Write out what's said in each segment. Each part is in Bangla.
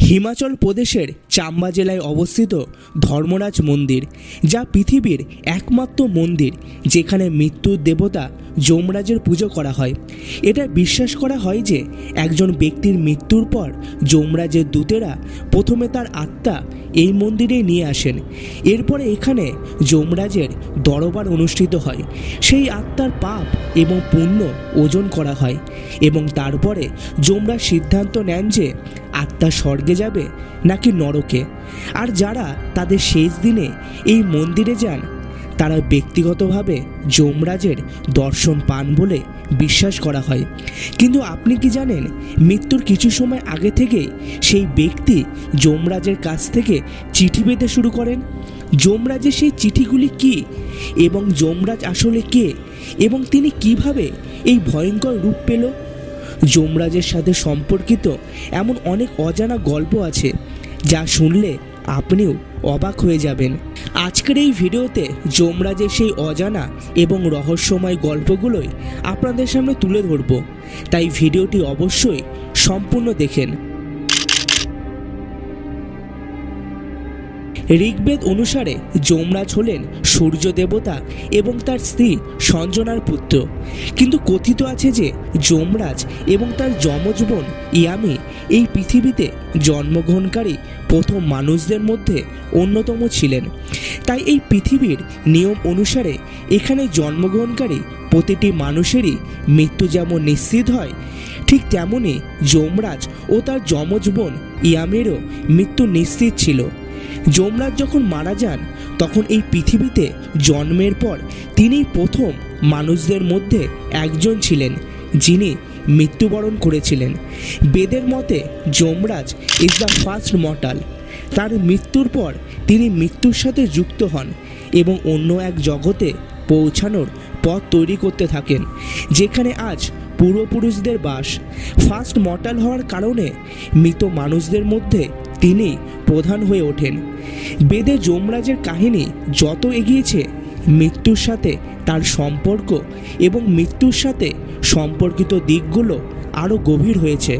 হিমাচল প্রদেশের চাম্বা জেলায় অবস্থিত ধর্মরাজ মন্দির, যা পৃথিবীর একমাত্র মন্দির যেখানে মৃত্যুর দেবতা যমরাজের পুজো করা হয়। এটা বিশ্বাস করা হয় যে একজন ব্যক্তির মৃত্যুর পর যমরাজের দূতেরা প্রথমে তার আত্মা এই মন্দিরে নিয়ে আসেন। এরপরে এখানে যমরাজের দরবার অনুষ্ঠিত হয়। সেই আত্মার পাপ এবং পুণ্য ওজন করা হয় এবং তারপরে যমরাজ সিদ্ধান্ত নেন যে আত্মা স্বর্গে যাবে নাকি নরকে? আর যারা তাদের শেষ দিনে এই মন্দিরে যান, তারা ব্যক্তিগতভাবে যমরাজের দর্শন পান বলে বিশ্বাস করা হয়। কিন্তু আপনি কি জানেন, মৃত্যুর কিছু সময় আগে থেকেই সেই ব্যক্তি যমরাজের কাছ থেকে চিঠি পেতে শুরু করেন? যমরাজের সেই চিঠিগুলি কি এবং যমরাজ আসলে কে এবং তিনি কীভাবে এই ভয়ঙ্কর রূপ পেল? যমরাজের সাথে সম্পর্কিত এমন অনেক অজানা গল্প আছে, যা শুনলে আপনিও অবাক হয়ে যাবেন। আজকের এই ভিডিওতে যমরাজের সেই অজানা এবং রহস্যময় গল্পগুলোই আপনাদের সামনে তুলে ধরব। তাই ভিডিওটি অবশ্যই সম্পূর্ণ দেখেন। ঋগ্বেদ অনুসারে যমরাজ হলেন সূর্য দেবতা এবং তার স্ত্রী সঞ্জনার পুত্র। কিন্তু কথিত আছে যে যমরাজ এবং তার যমজ বোন ইয়ামি এই পৃথিবীতে জন্মগ্রহণকারী প্রথম মানুষদের মধ্যে অন্যতম ছিলেন। তাই এই পৃথিবীর নিয়ম অনুসারে এখানে জন্মগ্রহণকারী প্রতিটি মানুষেরই মৃত্যু যেমন নিশ্চিত হয়, ঠিক তেমনই যমরাজ ও তার যমজ বোন ইয়ামেরও মৃত্যু নিশ্চিত ছিল। যমরাজ যখন মারা যান, তখন এই পৃথিবীতে জন্মের পর তিনিই প্রথম মানুষদের মধ্যে একজন ছিলেন, যিনি মৃত্যুবরণ করেছিলেন। বেদের মতে, Yamaraj is the first mortal তার মৃত্যুর পর তিনি মৃত্যুর সাথে যুক্ত হন এবং অন্য এক জগতে পৌঁছানোর পথ তৈরি করতে থাকেন, যেখানে আজ পূর্বপুরুষদের বাস ফার্স্ট মর্টাল হওয়ার কারণে মৃত মানুষদের মধ্যে তিনি প্রধান হয়ে ওঠেন। বেদে যমরাজের কাহিনী যত এগিয়েছে, মৃত্যুর সাথে তার সম্পর্ক এবং মৃত্যুর সাথে সম্পর্কিত দিকগুলো আরও গভীর হয়েছে।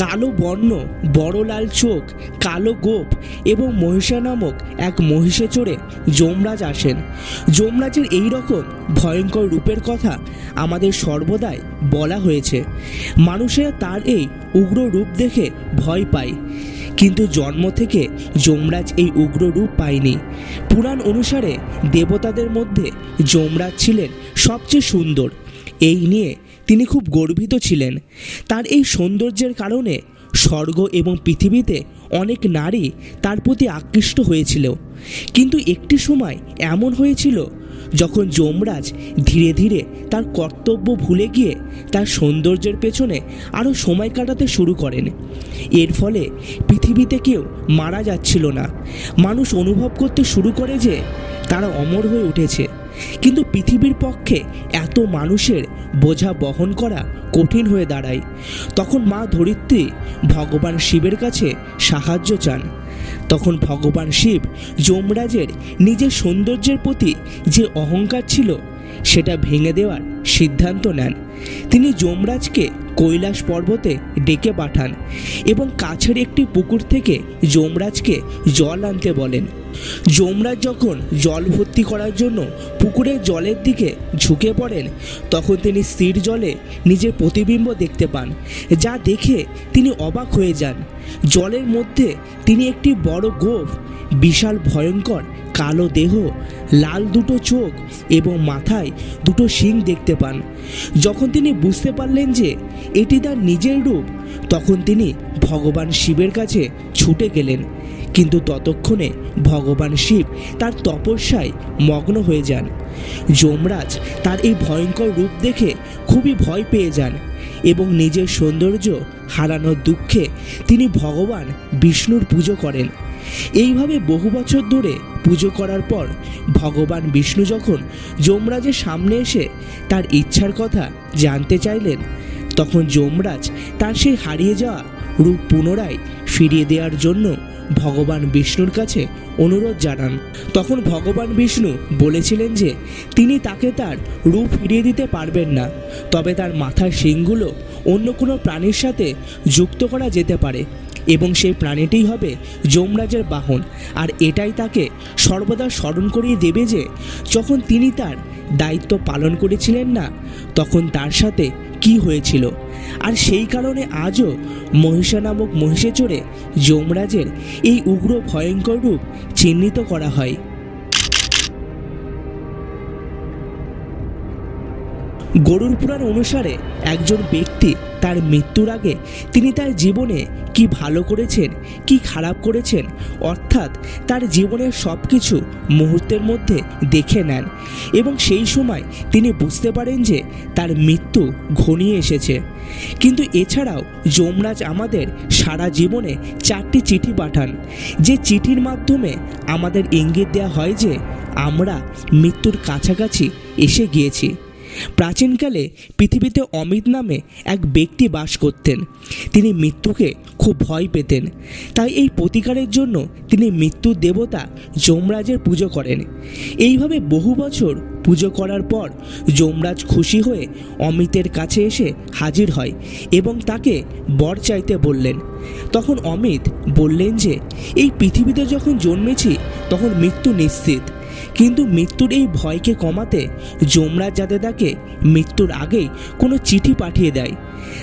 কালো বর্ণ, বড় লাল চোখ, কালো গোপ এবং মহিষা নামক এক মহিষে চড়ে যমরাজ আসেন। যমরাজের এই রকম ভয়ঙ্কর রূপের কথা আমাদের সর্বদাই বলা হয়েছে। মানুষেরা তার এই উগ্র রূপ দেখে ভয় পায়। কিন্তু জন্ম থেকে যমরাজ এই উগ্র রূপ পায়নি। পুরাণ অনুসারে দেবতাদের মধ্যে যমরাজ ছিলেন সবচেয়ে সুন্দর। এই নিয়ে তিনি খুব গর্বিত ছিলেন। তার এই সৌন্দর্যের কারণে স্বর্গ এবং পৃথিবীতে অনেক নারী তার প্রতি আকৃষ্ট হয়েছিল। কিন্তু একটি সময় এমন হয়েছিল, যখন যমরাজ ধীরে ধীরে তার কর্তব্য ভুলে গিয়ে তার সৌন্দর্যের পেছনে আরও সময় কাটাতে শুরু করেন। এর ফলে পৃথিবীতে কেউ মারা যাচ্ছিল না। মানুষ অনুভব করতে শুরু করে যে তারা অমর হয়ে উঠেছে। কিন্তু পৃথিবীর পক্ষে এত মানুষের বোঝা বহন করা কঠিন হয়ে দাঁড়ায়। তখন মা ধরিত্রী ভগবান শিবের কাছে সাহায্য চান। তখন ভগবান শিব যমরাজের নিজের সৌন্দর্যের প্রতি যে অহংকার ছিল সেটা ভেঙে দেওয়ার সিদ্ধান্ত নেন। তিনি যমরাজকে কৈলাস পর্বতে ডেকে পাঠান এবং কাছের একটি পুকুর থেকে যমরাজকে জল আনতে বলেন। যমরাজ যখন জল ভর্তি করার জন্য পুকুরের জলের দিকে ঝুঁকে পড়েন, তখন তিনি স্থির জলে নিজের প্রতিবিম্ব দেখতে পান, যা দেখে তিনি অবাক হয়ে যান। জলের মধ্যে তিনি একটি বড় গোফ, বিশাল ভয়ঙ্কর কালো দেহ, লাল দুটো চোখ এবং মাথায় দুটো শিং দেখতে পান। যখন তিনি বুঝতে পারলেন যে এটি তার নিজের রূপ, তখন তিনি ভগবান শিবের কাছে ছুটে গেলেন। কিন্তু ততক্ষণে ভগবান শিব তার তপস্যায় মগ্ন হয়ে যান। যমরাজ তার এই ভয়ঙ্কর রূপ দেখে খুবই ভয় পেয়ে যান এবং নিজের সৌন্দর্য হারানোর দুঃখে তিনি ভগবান বিষ্ণুর পুজো করেন। এইভাবে বহু বছর ধরে পুজো করার পর ভগবান বিষ্ণু যখন যমরাজের সামনে এসে তার ইচ্ছার কথা জানতে চাইলেন, তখন যমরাজ তার সেই হারিয়ে যাওয়া রূপ পুনরায় ফিরিয়ে দেওয়ার জন্য ভগবান বিষ্ণুর কাছে অনুরোধ জানান। তখন ভগবান বিষ্ণু বলেছিলেন যে, তিনি তাকে তার রূপ ফিরিয়ে দিতে পারবেন না, তবে তার মাথার শিংগুলো অন্য কোনো প্রাণীর সাথে যুক্ত করা যেতে পারে। এবং সেই প্রাণীটিই হবে যমরাজের বাহন। আর এটাই তাকে সর্বদা স্মরণ করিয়ে দেবে যে, যখন তিনি তার দায়িত্ব পালন করেছিলেন না, তখন তার সাথে কি হয়েছিল? আর সেই কারণে আজও মহিষা নামক মহিষে চড়ে যমরাজের এই উগ্র ভয়ঙ্কর রূপ চিহ্নিত করা হয়। গরুর পুরাণ অনুসারে একজন ব্যক্তি তার মৃত্যুর আগে তিনি তার জীবনে কি ভালো করেছেন, কি খারাপ করেছেন, অর্থাৎ তার জীবনের সব কিছু মুহূর্তের মধ্যে দেখে নেন এবং সেই সময় তিনি বুঝতে পারেন যে তার মৃত্যু ঘনিয়ে এসেছে। কিন্তু এছাড়াও যমরাজ আমাদের সারা জীবনে চারটি চিঠি পাঠান, যে চিঠির মাধ্যমে আমাদের ইঙ্গিত দেওয়া হয় যে আমরা মৃত্যুর কাছাকাছি এসে গিয়েছি। প্রাচীনকালে পৃথিবীতে অমিত নামে এক ব্যক্তি বাস করতেন। তিনি মৃত্যুকে খুব ভয় পেতেন। তাই এই প্রতিকারের জন্য তিনি মৃত্যুর দেবতা যমরাজের পুজো করেন। এইভাবে বহু বছর পুজো করার পর যমরাজ খুশি হয়ে অমিতের কাছে এসে হাজির হয় এবং তাকে বর চাইতে বললেন। তখন অমিত বললেন যে, এই পৃথিবীতে যখন জন্মেছি, তখন মৃত্যু নিশ্চিত। কিন্তু মৃত্যুর এই ভয়কে কমাতে যমরাজ জাদেদাকে মৃত্যুর আগেই কোনো চিঠি পাঠিয়ে দেয়,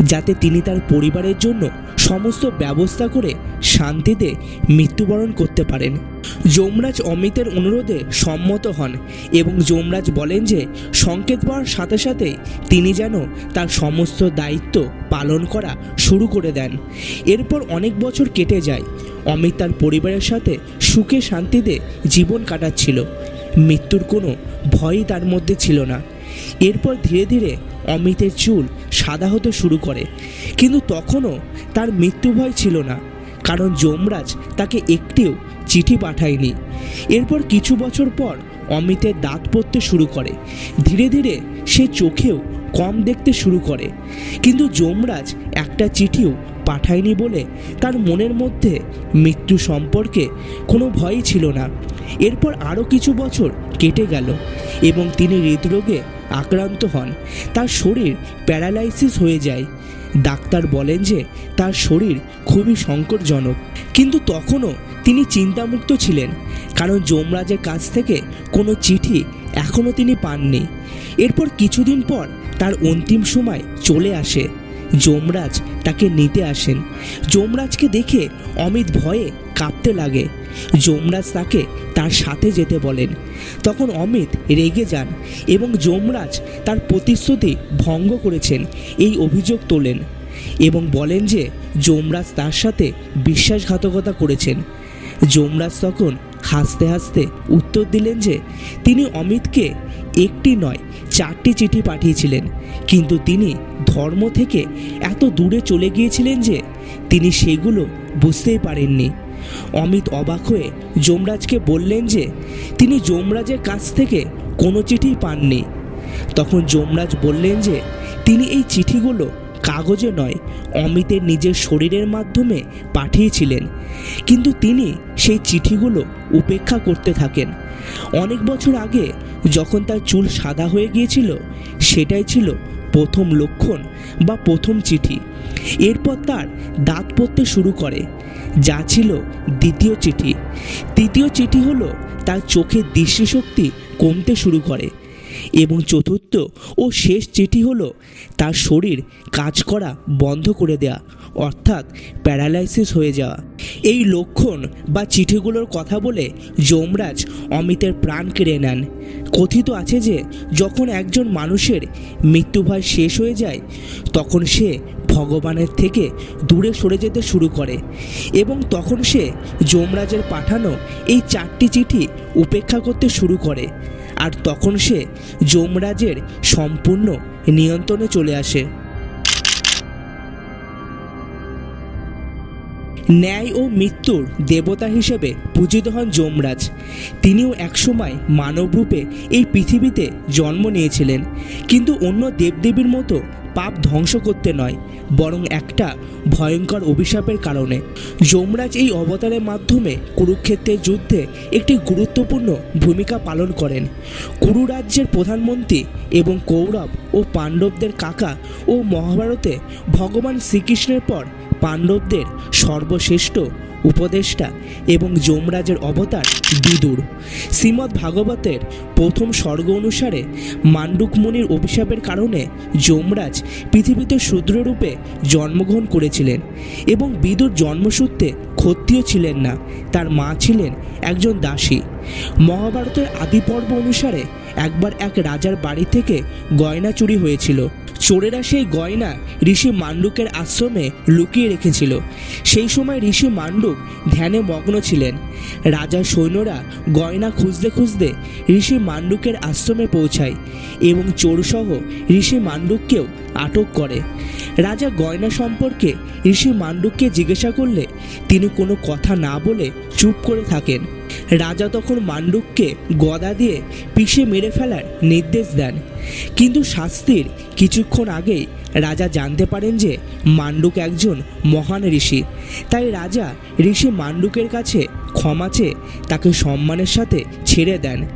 যাতে তিনি তার পরিবারের জন্য সমস্ত ব্যবস্থা করে শান্তিতে মৃত্যুবরণ করতে পারেন। যমরাজ অমিতের অনুরোধে সম্মত হন এবং যমরাজ বলেন যে, সংকেত পাওয়ার সাথে সাথে তিনি যেন তার সমস্ত দায়িত্ব পালন করা শুরু করে দেন। এরপর অনেক বছর কেটে যায়। অমিত তার পরিবারের সাথে সুখে শান্তিতে জীবন কাটাচ্ছিল। মৃত্যুর কোনো ভয়ই তার মধ্যে ছিল না। এরপর ধীরে ধীরে অমিতের চুল সাদা হতে শুরু করে। কিন্তু তখনও তার মৃত্যু ভয় ছিল না। কারণ যমরাজ তাকে একটিও চিঠি পাঠায়নি এরপর কিছু বছর পর অমিতের দাঁত পড়তে শুরু করে। ধীরে ধীরে সে চোখেও কম দেখতে শুরু করে। কিন্তু যমরাজ একটা চিঠিও পাঠায়নি বলে তার মনের মধ্যে মৃত্যু সম্পর্কে কোনো ভয়ই ছিল না। এরপর আরও কিছু বছর কেটে গেল এবং তিনি হৃদরোগে আক্রান্ত হন। তার শরীর প্যারালাইসিস হয়ে যায়। ডাক্তার বলেন যে তার শরীর খুবই সংকটজনক। কিন্তু তখনও তিনি চিন্তামুক্ত ছিলেন, কারণ যমরাজের কাছ থেকে কোনো চিঠি এখনও তিনি পাননি। এরপর কিছুদিন পর তার অন্তিম সময় চলে আসে। যমরাজ তাকে নিতে আসেন। যমরাজকে দেখে অমিত ভয়ে কাঁপতে লাগে। যমরাজ তাকে তার সাথে যেতে বলেন। তখন অমিত রেগে যান এবং যমরাজ তার প্রতিশ্রুতি ভঙ্গ করেছেন, এই অভিযোগ তোলেন এবং বলেন যে যমরাজ তার সাথে বিশ্বাসঘাতকতা করেছেন। যমরাজ তখন হাসতে হাসতে উত্তর দিলেন যে, তিনি অমিতকে একটি নয়, চারটি চিঠি পাঠিয়েছিলেন। কিন্তু তিনি ধর্ম থেকে এত দূরে চলে গিয়েছিলেন যে, তিনি সেগুলো বুঝতেই পারেননি। অমিত অবাক হয়ে যমরাজকে বললেন যে, তিনি যমরাজের কাছ থেকে কোনো চিঠি পাননি। তখন যমরাজ বললেন যে, তিনি এই চিঠিগুলো কাগজে নয় অমিতের নিজের শরীরের মাধ্যমে পাঠিয়েছিলেন। কিন্তু তিনি সেই চিঠিগুলো উপেক্ষা করতে থাকেন। অনেক বছর আগে যখন তার চুল সাদা হয়ে গিয়েছিল, সেটাই ছিল প্রথম লক্ষণ বা প্রথম চিঠি। এরপর তার দাঁত পড়তে শুরু করে, যা ছিল দ্বিতীয় চিঠি। তৃতীয় চিঠি হলো তার চোখের দৃষ্টিশক্তি কমতে শুরু করে। এবং চতুর্থ ও শেষ চিঠি হলো তার শরীর কাজ করা বন্ধ করে দেয়া, অর্থাৎ প্যারালাইসিস হয়ে যাওয়া। এই লক্ষণ বা চিঠিগুলোর কথা বলে যমরাজ অমিতের প্রাণ কেড়ে নেন। কথিত আছে যে, যখন একজন মানুষের মৃত্যুভয় শেষ হয়ে যায়, তখন সে ভগবানের থেকে দূরে সরে যেতে শুরু করে এবং তখন সে যমরাজের পাঠানো এই চারটি চিঠি উপেক্ষা করতে শুরু করে। আর তখন সে যমরাজের সম্পূর্ণ নিয়ন্ত্রণে চলে আসে। ন্যায় ও মৃত্যুর দেবতা হিসেবে পূজিত হন যমরাজ। তিনিও একসময় মানবরূপে এই পৃথিবীতে জন্ম নিয়েছিলেন, কিন্তু অন্য দেবদেবীর মতো পাপ ধ্বংস করতে নয়, বরং একটা ভয়ঙ্কর অভিশাপের কারণে। যমরাজ এই অবতারের মাধ্যমে কুরুক্ষেত্রের যুদ্ধে একটি গুরুত্বপূর্ণ ভূমিকা পালন করেন। কুরু রাজ্যের প্রধানমন্ত্রী এবং কৌরব ও পাণ্ডবদের কাকা ও মহাভারতে ভগবান শ্রীকৃষ্ণের পর পাণ্ডবদের সর্বশ্রেষ্ঠ উপদেষ্টা এবং যমরাজের অবতার বিদুর। শ্রীমদ্ ভাগবতের প্রথম স্বর্গ অনুসারে মান্ডুক মুনির অভিশাপের কারণে যমরাজ পৃথিবীতে শূদ্ররূপে জন্মগ্রহণ করেছিলেন এবং বিদুর জন্মসূত্রে ক্ষত্রিয় ছিলেন না, তার মা ছিলেন একজন দাসী। মহাভারতের আদি পর্ব অনুসারে একবার এক রাজার বাড়ি থেকে গয়না চুরি হয়েছিল। চোরেরা সেই গয়না ঋষি মান্ডুকের আশ্রমে লুকিয়ে রেখেছিল। সেই সময় ঋষি মান্ডুক ধ্যানে মগ্ন ছিলেন। রাজার সৈন্যরা গয়না খুঁজতে খুঁজতে ঋষি মান্ডুকের আশ্রমে পৌঁছায় এবং চোরসহ ঋষি মান্ডুককেও আটক করে। রাজা গয়না সম্পর্কে ঋষি মান্ডুককে জিজ্ঞাসা করলে তিনি কোনো কথা না বলে চুপ করে থাকেন। রাজা তখন মান্ডুককে গদা দিয়ে পিষে মেরে ফেলার নির্দেশ দেন। কিন্তু শাস্তির কিছুক্ষণ আগেই রাজা জানতে পারেন যে মান্ডুক একজন মহান ঋষি। তাই রাজা ঋষি মান্ডুকের কাছে ক্ষমা চেয়ে তাকে সম্মানের সাথে ছেড়ে দেন।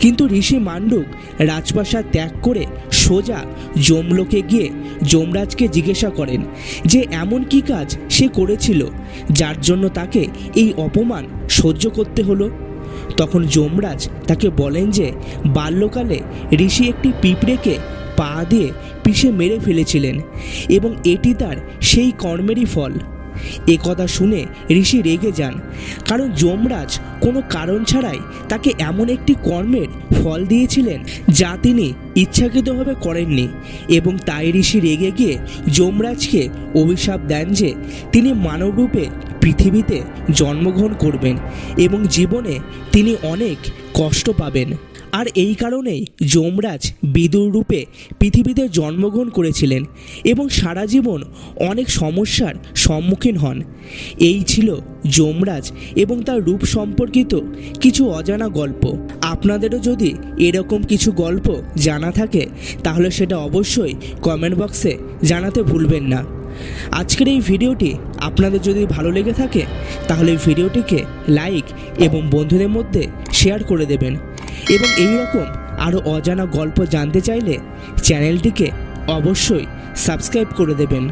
কিন্তু ঋষি মান্ডুক রাজপ্রাসাদ ত্যাগ করে সোজা যমলোকে গিয়ে যমরাজকে জিজ্ঞাসা করেন যে এমন কি কাজ সে করেছিল, যার জন্য তাকে এই অপমান সহ্য করতে হলো? তখন যমরাজ তাকে বলেন যে, বাল্যকালে ঋষি একটি পিঁপড়েকে পা দিয়ে পিষে মেরে ফেলেছিলেন এবং এটি তার সেই কর্মেরই ফল। এ কথা শুনে ঋষি রেগে যান। কারণ যমরাজ কোনো কারণ ছাড়াই তাকে এমন একটি কর্মের ফল দিয়েছিলেন যা তিনি ইচ্ছাকৃতভাবে করেননি এবং তাই ঋষি রেগে গিয়ে যমরাজকে অভিশাপ দেন যে তিনি মানবরূপে পৃথিবীতে জন্মগ্রহণ করবেন এবং জীবনে তিনি অনেক কষ্ট পাবেন। আর এই কারণেই যমরাজ বিদুর রূপে পৃথিবীতে জন্মগ্রহণ করেছিলেন এবং সারা জীবন অনেক সমস্যার সম্মুখীন হন। এই ছিল যমরাজ এবং তার রূপ সম্পর্কিত কিছু অজানা গল্প। আপনাদেরও যদি এরকম কিছু গল্প জানা থাকে, তাহলে সেটা অবশ্যই কমেন্ট বক্সে জানাতে ভুলবেন না। আজকের এই ভিডিওটি আপনাদের যদি ভালো লেগে থাকে, তাহলে ভিডিওটিকে লাইক এবং বন্ধুদের মধ্যে শেয়ার করে দেবেন। এবং এই রকম আরও অজানা গল্প জানতে চাইলে চ্যানেলটিকে অবশ্যই সাবস্ক্রাইব করে দেবেন।